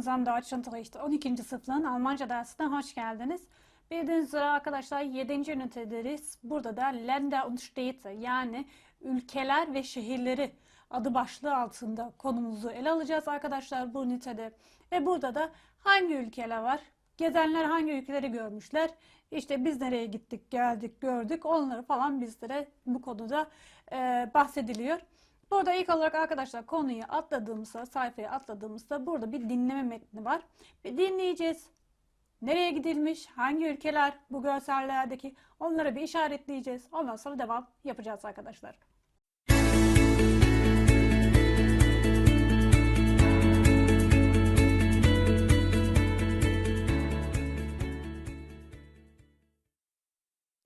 Gemeinsam Deutschunterricht 12. sınıfın Almanca dersine hoş geldiniz. Bildiğiniz üzere arkadaşlar 7. ünitedeyiz. Burada da Länder und Städte yani ülkeler ve şehirleri adı başlığı altında konumuzu ele alacağız arkadaşlar bu ünitede. Ve burada da hangi ülkeler var? Gezenler hangi ülkeleri görmüşler? İşte biz nereye gittik, geldik, gördük. Onları falan bizlere bu konuda e, bahsediliyor. Burada ilk olarak arkadaşlar konuyu atladığımızda, sayfayı atladığımızda burada bir dinleme metni var. Bir dinleyeceğiz. Nereye gidilmiş, hangi ülkeler bu görsellerdeki onları bir işaretleyeceğiz. Ondan sonra devam yapacağız arkadaşlar.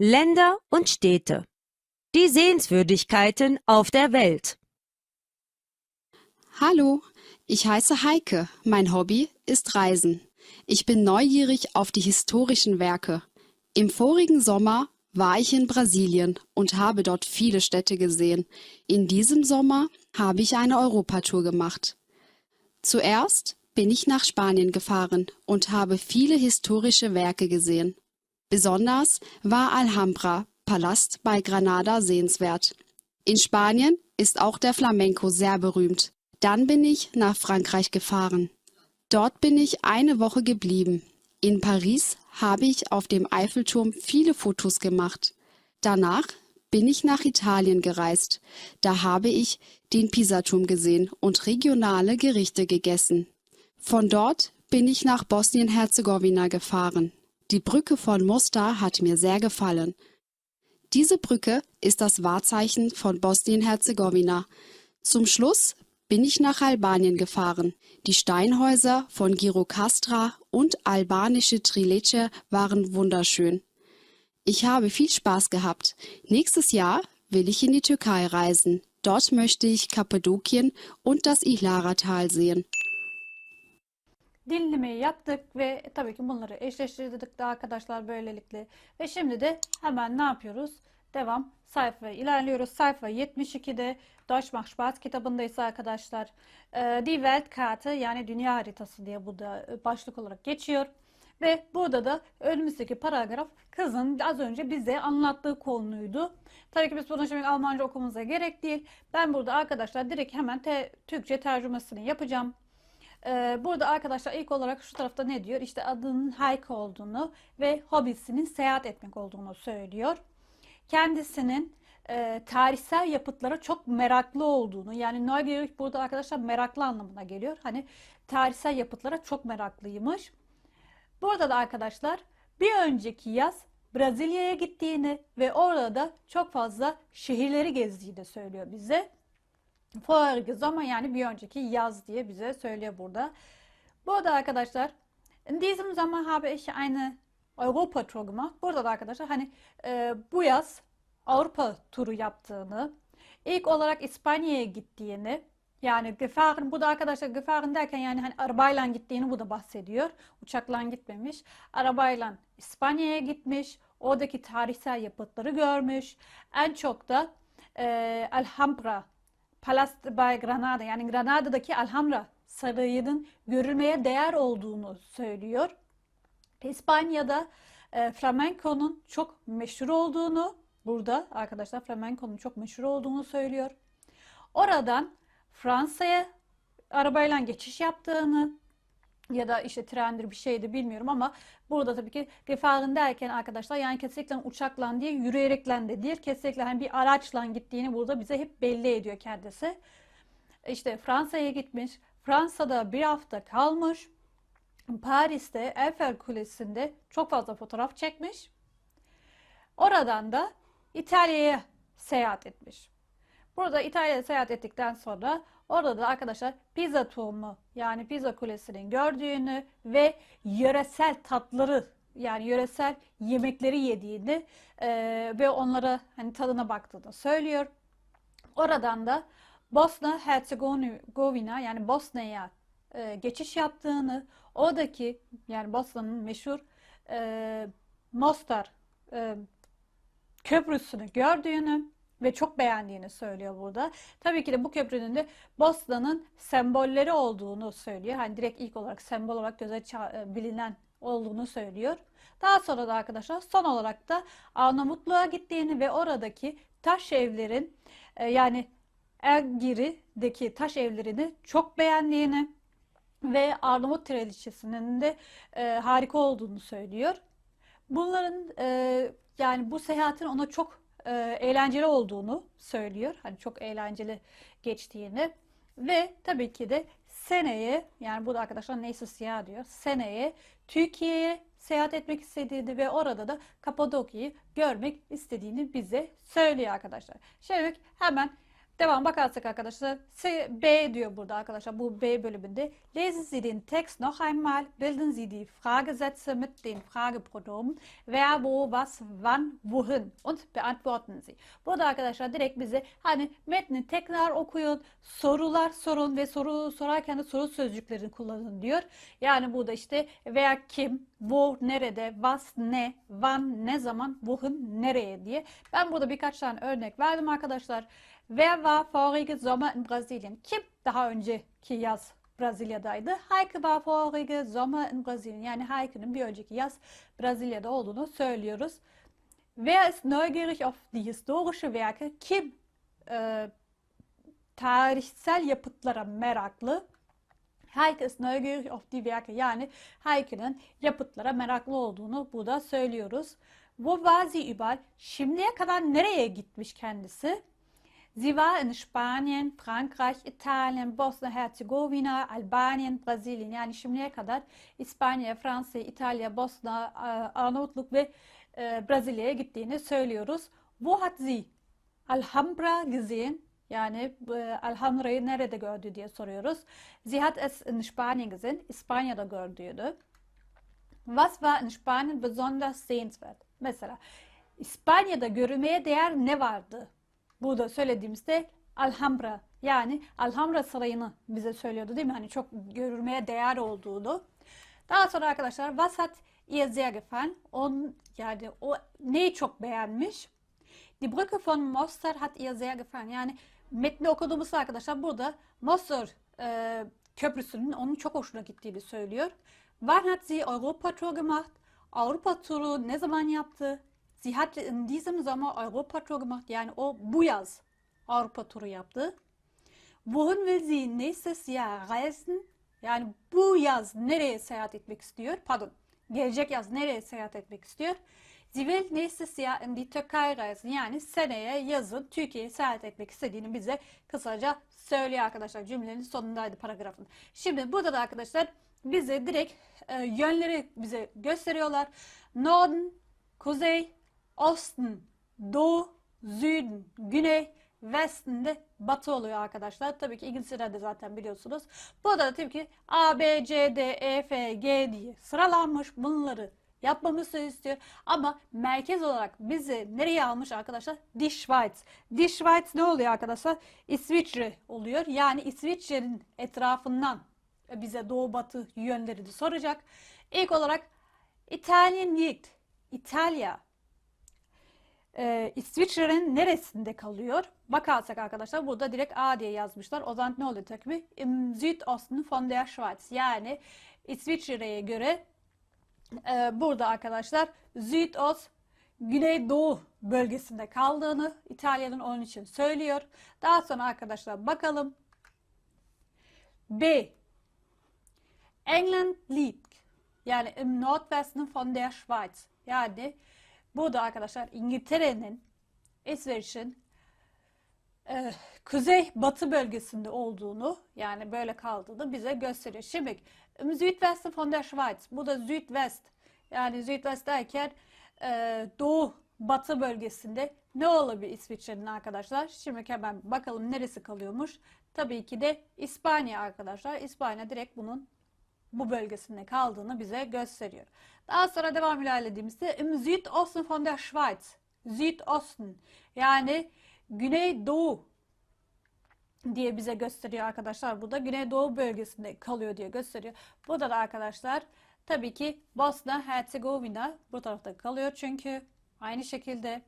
Länder und Städte. Die Sehenswürdigkeiten auf der Welt. Hallo, ich heiße Heike. Mein Hobby ist Reisen. Ich bin neugierig auf die historischen Werke. Im vorigen Sommer war ich in Brasilien und habe dort viele Städte gesehen. In diesem Sommer habe ich eine Europatour gemacht. Zuerst bin ich nach Spanien gefahren und habe viele historische Werke gesehen. Besonders war Alhambra, Palast bei Granada, sehenswert. In Spanien ist auch der Flamenco sehr berühmt. Dann bin ich nach Frankreich gefahren. Dort bin ich eine Woche geblieben. In Paris habe ich auf dem Eiffelturm viele Fotos gemacht. Danach bin ich nach Italien gereist. Da habe ich den Pisaturm gesehen und regionale Gerichte gegessen. Von dort bin ich nach Bosnien-Herzegowina gefahren. Die Brücke von Mostar hat mir sehr gefallen. Diese Brücke ist das Wahrzeichen von Bosnien-Herzegowina. Zum Schluss bin ich nach Albanien gefahren. Die Steinhäuser von Girokastra und albanische Trileche waren wunderschön. Ich habe viel Spaß gehabt. Nächstes Jahr will ich in die Türkei reisen. Dort möchte ich Kappadokien und das Ihlara-Tal sehen. Dinlemeyi yaptık ve tabii ki bunları eşleştirdik de arkadaşlar böylelikle. Ve şimdi de hemen ne yapıyoruz? Devam sayfaya ilerliyoruz. Sayfa 72'de Deutschmarkspaß kitabındayız arkadaşlar. Ee, Die Weltkarte yani dünya haritası diye bu da başlık olarak geçiyor. Ve burada da önümüzdeki paragraf kızın az önce bize anlattığı konuydu. Tabii ki biz bunu şimdi Almanca okumamıza gerek değil. Ben burada arkadaşlar direkt hemen te- Türkçe tercümesini yapacağım. Ee, burada arkadaşlar ilk olarak şu tarafta ne diyor? İşte adının Heike olduğunu ve hobisinin seyahat etmek olduğunu söylüyor. Kendisinin e, tarihsel yapıtlara çok meraklı olduğunu yani neugierig burada arkadaşlar meraklı anlamına geliyor. Hani tarihsel yapıtlara çok meraklıymış. Burada da arkadaşlar bir önceki yaz Brezilya'ya gittiğini ve orada da çok fazla şehirleri gezdiğini de söylüyor bize. Vorige Sommer yani bir önceki yaz diye bize söylüyor burada. Burada arkadaşlar in diesem Sommer habe ich eine Europa Tour gemacht. Burada da arkadaşlar hani e, bu yaz Avrupa turu yaptığını, ilk olarak İspanya'ya gittiğini, yani gefahren, bu da arkadaşlar gefahren derken yani hani arabayla gittiğini bu da bahsediyor. Uçakla gitmemiş. Arabayla İspanya'ya gitmiş. Oradaki tarihsel yapıtları görmüş. En çok da e, Alhambra Palast by Granada yani Granada'daki Alhambra Sarayı'nın görülmeye değer olduğunu söylüyor. İspanya'da e, flamenco'nun çok meşhur olduğunu, burada arkadaşlar flamenco'nun çok meşhur olduğunu söylüyor. Oradan Fransa'ya arabayla geçiş yaptığını ya da işte trendir bir şeydi bilmiyorum ama burada tabii ki gefahren derken arkadaşlar yani kesinlikle uçakla değil yürüyerekle de değil kesinlikle hani bir araçla gittiğini burada bize hep belli ediyor kendisi. İşte Fransa'ya gitmiş. Fransa'da bir hafta kalmış. Paris'te Eiffel Kulesi'nde çok fazla fotoğraf çekmiş. Oradan da İtalya'ya seyahat etmiş. Burada İtalya'ya seyahat ettikten sonra orada da arkadaşlar Pisa Turmu yani Pisa Kulesi'nin gördüğünü ve yöresel tatları yani yöresel yemekleri yediğini eee, ve onlara hani tadına baktığını söylüyor. Oradan da Bosna Herzegovina yani Bosna'ya e, geçiş yaptığını, oradaki yani Bosna'nın meşhur e, Mostar e, köprüsünü gördüğünü ve çok beğendiğini söylüyor burada. Tabii ki de bu köprünün de Bosna'nın sembolleri olduğunu söylüyor. Hani direkt ilk olarak sembol olarak göze e, bilinen olduğunu söylüyor. Daha sonra da arkadaşlar son olarak da Arnavutluğa gittiğini ve oradaki taş evlerin e, yani Ergiri'deki taş evlerini çok beğendiğini ve Arnavut Traliçesi'nin de e, harika olduğunu söylüyor. Bunların e, yani bu seyahatin ona çok e, eğlenceli olduğunu söylüyor. Hani çok eğlenceli geçtiğini ve tabii ki de seneye yani bu da arkadaşlar neyse siyah diyor. Seneye Türkiye'ye seyahat etmek istediğini ve orada da Kapadokya'yı görmek istediğini bize söylüyor arkadaşlar. Şimdi hemen devam bakarsak arkadaşlar S- B diyor burada arkadaşlar bu B bölümünde. Lesen Sie den Text noch einmal, bilden Sie die Fragesätze mit den Fragepronomen wer, wo, was, wann, wohin und beantworten Sie. Burada arkadaşlar direkt bize hani metni tekrar okuyun, sorular sorun ve soru sorarken de soru sözcüklerini kullanın diyor. Yani burada işte wer kim, wo, nerede, was, ne, wann, ne zaman, wohin, nereye diye. Ben burada birkaç tane örnek verdim arkadaşlar. Wer war vorige Sommer in Brasilien? Kim daha önceki yaz Brezilya'daydı? Heike war vorige Sommer in Brasilien. Yani Heike'nin bir önceki yaz Brezilya'da olduğunu söylüyoruz. Wer ist neugierig auf die historische Werke? Kim e, tarihsel yapıtlara meraklı? Heike ist neugierig auf die Werke. Yani Heike'nin yapıtlara meraklı olduğunu burada söylüyoruz. Wo war sie überall? Şimdiye kadar nereye gitmiş kendisi? Sie war in Spanien, Frankreich, Italien, Bosna-Herzegovina, Albanien, Brasilien. Yani şimdiye kadar İspanya, Fransa, İtalya, Bosna, e, Arnavutluk ve e, Brezilya'ya gittiğini söylüyoruz. Wo hat sie Alhambra gesehen? Yani e, Alhambra'yı nerede gördü diye soruyoruz. Sie hat es in Spanien gesehen. İspanya'da gördüğünü. Was war in Spanien besonders sehenswert? Mesela İspanya'da görülmeye değer ne vardı? Burada söylediğimizde Alhambra yani Alhambra Sarayı'nı bize söylüyordu değil mi? Hani çok görülmeye değer olduğunu. Daha sonra arkadaşlar was hat ihr sehr gefallen? On, yani o neyi çok beğenmiş? Die Brücke von Mostar hat ihr sehr gefallen. Yani metni okuduğumuzda arkadaşlar burada Mostar e, köprüsünün onun çok hoşuna gittiğini söylüyor. Wann hat sie Europa Tour gemacht? Avrupa turu ne zaman yaptı? Sie hat in diesem Sommer Europa Tour gemacht. Yani o bu yaz Avrupa turu yaptı. Wohin will sie nächstes Jahr reisen? Yani bu yaz nereye seyahat etmek istiyor? Pardon, gelecek yaz nereye seyahat etmek istiyor? Sie will nächstes Jahr in die Türkei reisen. Yani seneye yazın Türkiye'ye seyahat etmek istediğini bize kısaca söylüyor arkadaşlar. Cümlenin sonundaydı paragrafın. Şimdi burada da arkadaşlar bize direkt e, yönleri bize gösteriyorlar. Norden, Kuzey, Osten, Doğu, Süden, Güney, West'in de batı oluyor arkadaşlar. Tabii ki İngilizce'de de zaten biliyorsunuz. Burada da tabii ki A, B, C, D, E, F, G diye sıralanmış. Bunları yapmamızı istiyor. Ama merkez olarak bizi nereye almış arkadaşlar? Die Schweiz. Die Schweiz ne oluyor arkadaşlar? İsviçre oluyor. Yani İsviçre'nin etrafından bize doğu batı yönlerini soracak. İlk olarak İtalyan liegt. İtalya e, İsviçre'nin neresinde kalıyor? Bakarsak arkadaşlar burada direkt A diye yazmışlar. O zaman ne oluyor tabii? Im Südosten von der Schweiz. Yani İsviçre'ye göre e, burada arkadaşlar Südost Güneydoğu bölgesinde kaldığını İtalya'nın onun için söylüyor. Daha sonra arkadaşlar bakalım. B. England liegt. Yani im Nordwesten von der Schweiz. Yani burada arkadaşlar İngiltere'nin İsveç'in e, kuzey batı bölgesinde olduğunu yani böyle kaldığını bize gösteriyor. Şimdi im Südwesten von der Schweiz. Bu da Südwest. Yani Südwest derken e, doğu batı bölgesinde ne olabilir İsviçre'nin arkadaşlar? Şimdi hemen bakalım neresi kalıyormuş. Tabii ki de İspanya arkadaşlar. İspanya direkt bunun bu bölgesinde kaldığını bize gösteriyor. Daha sonra devam ilerlediğimizde im Südosten von der Schweiz. Südosten yani Güneydoğu diye bize gösteriyor arkadaşlar. Bu da Güneydoğu bölgesinde kalıyor diye gösteriyor. Burada da arkadaşlar tabii ki Bosna Herzegovina bu tarafta kalıyor çünkü aynı şekilde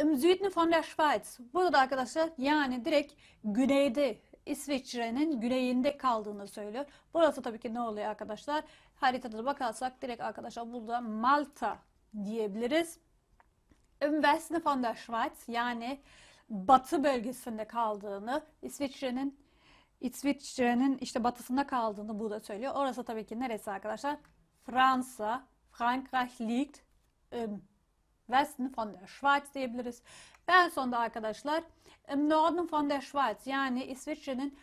Im Süden von der Schweiz. Burada da arkadaşlar yani direkt güneyde İsviçre'nin güneyinde kaldığını söylüyor. Burası tabii ki ne oluyor arkadaşlar? Haritada da bakarsak direkt arkadaşlar burada Malta diyebiliriz. Westen von der Schweiz yani batı bölgesinde kaldığını, İsviçre'nin İsviçre'nin işte batısında kaldığını burada söylüyor. Orası tabii ki neresi arkadaşlar? Fransa, Frankreich liegt im Westen von der Schweiz diyebiliriz. En sonunda arkadaşlar im Norden von der Schweiz yani İsviçre'nin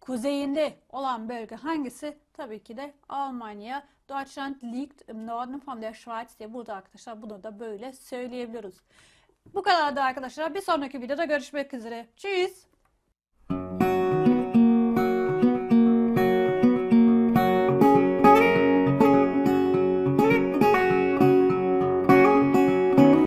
kuzeyinde olan bölge hangisi? Tabii ki de Almanya. Deutschland liegt im Norden von der Schweiz diye burada arkadaşlar bunu da böyle söyleyebiliyoruz. Bu kadar da arkadaşlar. Bir sonraki videoda görüşmek üzere. Tschüss.